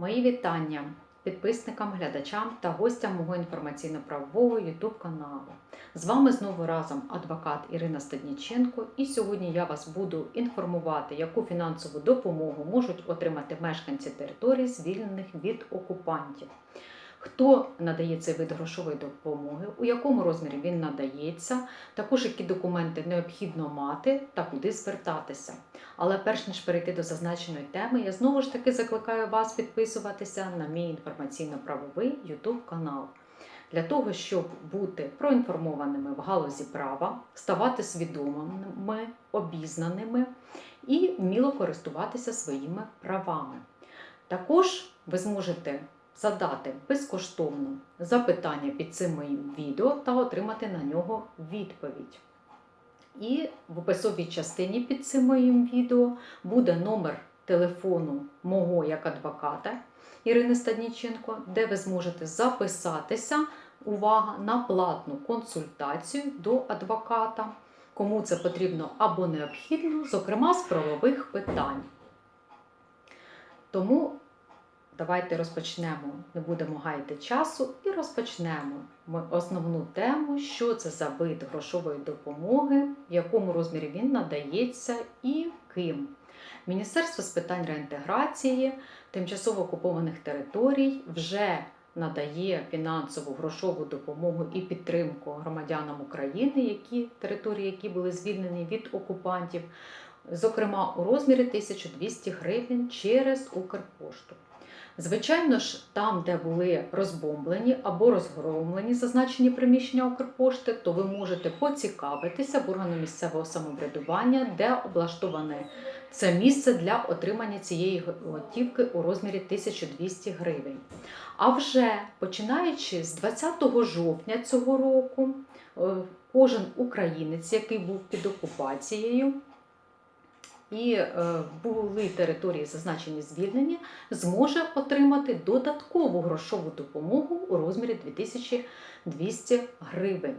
Мої вітання підписникам, глядачам та гостям мого інформаційно-правового YouTube каналу. З вами знову разом адвокат Ірина Стадніченко, і сьогодні я вас буду інформувати, яку фінансову допомогу можуть отримати мешканці територій, звільнених від окупантів. Хто надає цей вид грошової допомоги, у якому розмірі він надається, також які документи необхідно мати та куди звертатися. Але перш ніж перейти до зазначеної теми, я знову ж таки закликаю вас підписуватися на мій інформаційно-правовий YouTube канал. Для того, щоб бути проінформованими в галузі права, ставати свідомими, обізнаними і вміло користуватися своїми правами. Також ви зможете задати безкоштовно запитання під цим моїм відео та отримати на нього відповідь. І в описовій частині під цим моїм відео буде номер телефону мого як адвоката Ірини Стадніченко, де ви зможете записатися, увага, на платну консультацію до адвоката, кому це потрібно або необхідно, зокрема з правових питань. Тому давайте розпочнемо, не будемо гаяти часу і розпочнемо основну тему, що це за вид грошової допомоги, в якому розмірі він надається і ким. Міністерство з питань реінтеграції тимчасово окупованих територій вже надає фінансову грошову допомогу і підтримку громадянам України, які території, які були звільнені від окупантів, зокрема у розмірі 1200 гривень через Укрпошту. Звичайно ж, там, де були розбомблені або розгромлені зазначені приміщення Укрпошти, то ви можете поцікавитися в органу місцевого самоврядування, де облаштоване це місце для отримання цієї готівки у розмірі 1200 гривень. А вже починаючи з 20 жовтня цього року, е, кожен українець, який був під окупацією, і е, були території, зазначені звільнені, зможе отримати додаткову грошову допомогу у розмірі 2200 гривень.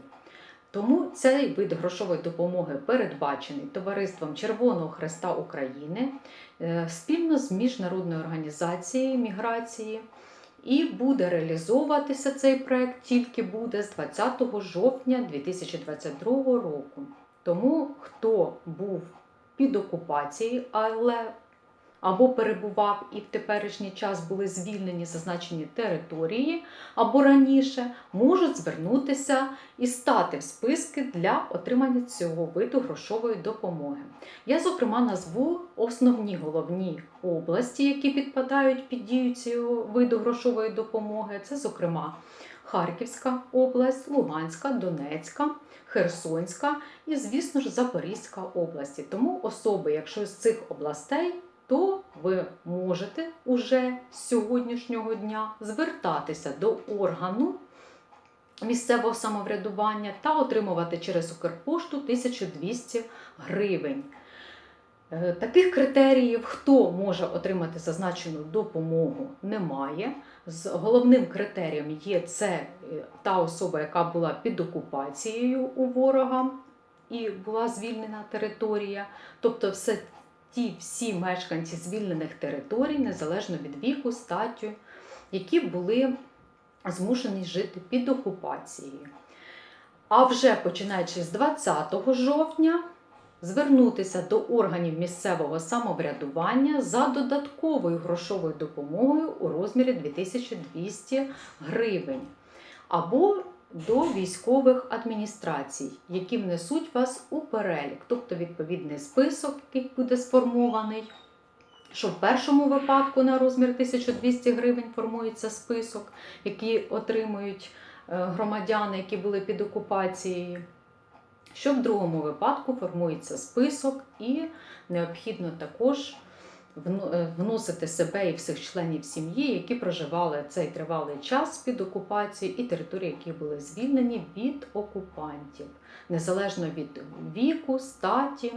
Тому цей вид грошової допомоги передбачений Товариством Червоного Хреста України е, спільно з Міжнародною організацією міграції. І буде реалізовуватися цей проект тільки буде з 20 жовтня 2022 року. Тому хто був під окупацією, але або перебував і в теперішній час були звільнені зазначені території, або раніше можуть звернутися і стати в списки для отримання цього виду грошової допомоги. Я, зокрема, назву основні головні області, які підпадають під дію цього виду грошової допомоги. Це, зокрема, Харківська область, Луганська, Донецька, Херсонська і, звісно ж, Запорізька області. Тому особи, якщо з цих областей, то ви можете уже з сьогоднішнього дня звертатися до органу місцевого самоврядування та отримувати через Укрпошту 1200 гривень. Е, Таких критеріїв, хто може отримати зазначену допомогу, немає. З головним критерієм є це е, та особа, яка була під окупацією у ворога і була звільнена територія. Тобто, все ті всі мешканці звільнених територій, незалежно від віку, статтю, які були змушені жити під окупацією. А вже починаючи з 20 жовтня звернутися до органів місцевого самоврядування за додатковою грошовою допомогою у розмірі 2200 гривень. Або до військових адміністрацій, які внесуть вас у перелік, тобто відповідний список, який буде сформований. Що в першому випадку на розмір 1200 гривень формується список, який отримують е, громадяни, які були під окупацією. Що в другому випадку формується список, і необхідно також е, вносити себе і всіх членів сім'ї, які проживали цей тривалий час під окупацією, і території, які були звільнені від окупантів, незалежно від віку, статі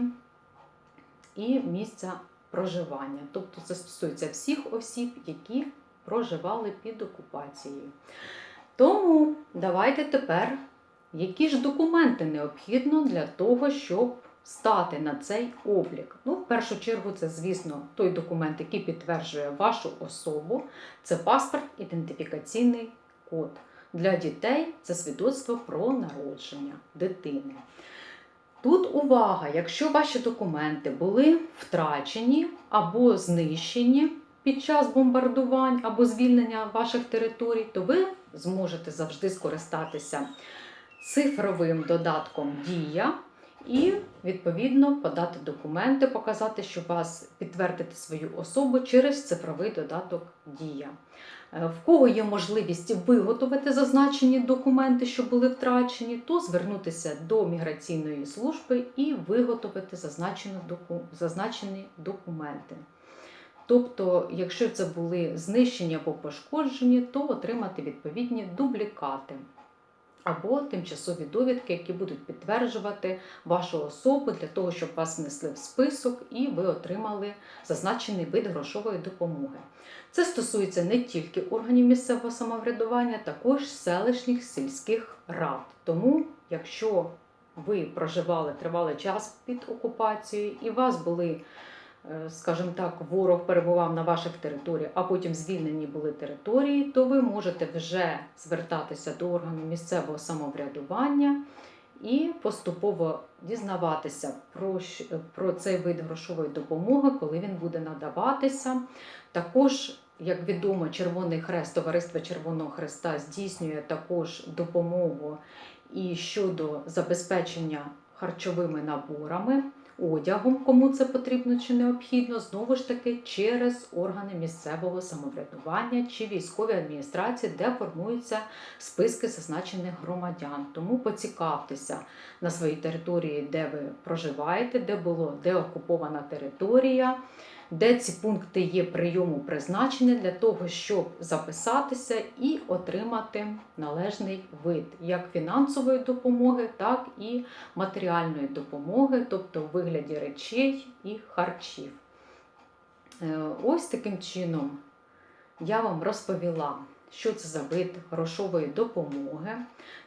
і місця проживання. Тобто це стосується всіх осіб, які проживали під окупацією. Тому давайте тепер, які ж документи необхідно для того, щоб стати на цей облік. Ну, в першу чергу, це, звісно, той документ, який підтверджує вашу особу, це паспорт, ідентифікаційний код. Для дітей це свідоцтво про народження дитини. Тут увага, якщо ваші документи були втрачені або знищені під час бомбардувань або звільнення ваших територій, то ви зможете завжди скористатися цифровим додатком Дія і відповідно подати документи, показати, що вас підтвердити свою особу через цифровий додаток Дія. Е, В кого є можливість виготовити зазначені документи, що були втрачені, то звернутися до міграційної служби і виготовити зазначені, документи. Тобто, якщо це були знищені або пошкоджені, то отримати відповідні дублікати або тимчасові довідки, які будуть підтверджувати вашу особу для того, щоб вас внесли в список і ви отримали зазначений вид грошової допомоги. Це стосується не тільки органів місцевого самоврядування, також селищних сільських рад. Тому, якщо ви проживали тривалий час під окупацією і у вас були скажімо так, ворог перебував на ваших територіях, а потім звільнені були території, то ви можете вже звертатися до органу місцевого самоврядування і поступово дізнаватися про, про цей вид грошової допомоги, коли він буде надаватися. Також, як відомо, Червоний Хрест, Товариство Червоного Хреста здійснює також допомогу і щодо забезпечення харчовими наборами одягом, кому це потрібно чи необхідно, знову ж таки через органи місцевого самоврядування чи військові адміністрації, де формуються списки зазначених громадян. Тому поцікавтеся на своїй території, де ви проживаєте, де було де окупована територія. Де ці пункти є прийому призначені для того, щоб записатися і отримати належний вид як фінансової допомоги, так і матеріальної допомоги, тобто у вигляді речей і харчів. Е, Ось таким чином я вам розповіла, що це за вид грошової допомоги.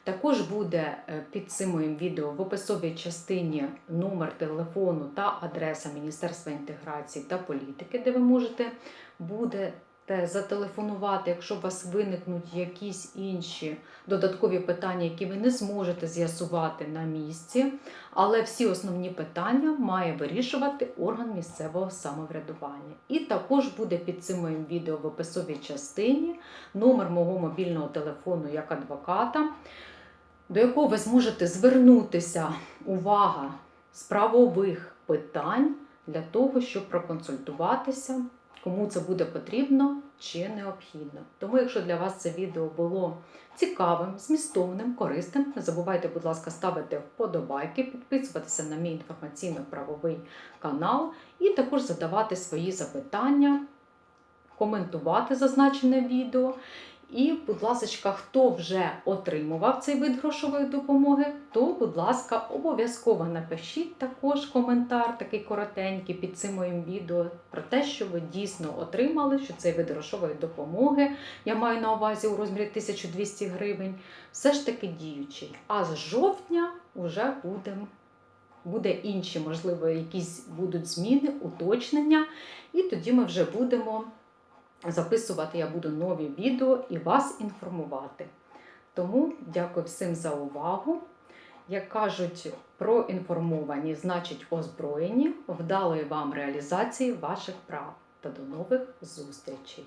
Також буде е, під цим моїм відео в описовій частині номер телефону та адреса Міністерства інтеграції та політики, де ви можете будете зателефонувати, якщо у вас виникнуть якісь інші додаткові питання, які ви не зможете з'ясувати на місці. Але всі основні питання має вирішувати орган місцевого самоврядування. І також буде під цим моїм відео в описовій частині номер мого мобільного телефону як адвоката, до якого ви зможете звернутися увага з правових питань для того, щоб проконсультуватися, кому це буде потрібно чи необхідно. Тому, якщо для вас це відео було цікавим, змістовним, корисним, не забувайте, будь ласка, ставити вподобайки, підписуватися на мій інформаційно-правовий канал і також задавати свої запитання, коментувати зазначене відео. І, будь ласка, хто вже отримував цей вид грошової допомоги, то, будь ласка, обов'язково напишіть також коментар, такий коротенький під цим моїм відео про те, що ви дійсно отримали, що цей вид грошової допомоги, я маю на увазі у розмірі 1200 гривень, все ж таки діючий. А з жовтня вже буде, буде інші, можливо, якісь будуть зміни, уточнення, і тоді ми вже будемо записувати я буду нові відео і вас інформувати. Тому дякую всім за увагу. Як кажуть, проінформовані, значить озброєні, вдалої вам реалізації ваших прав та до нових зустрічей!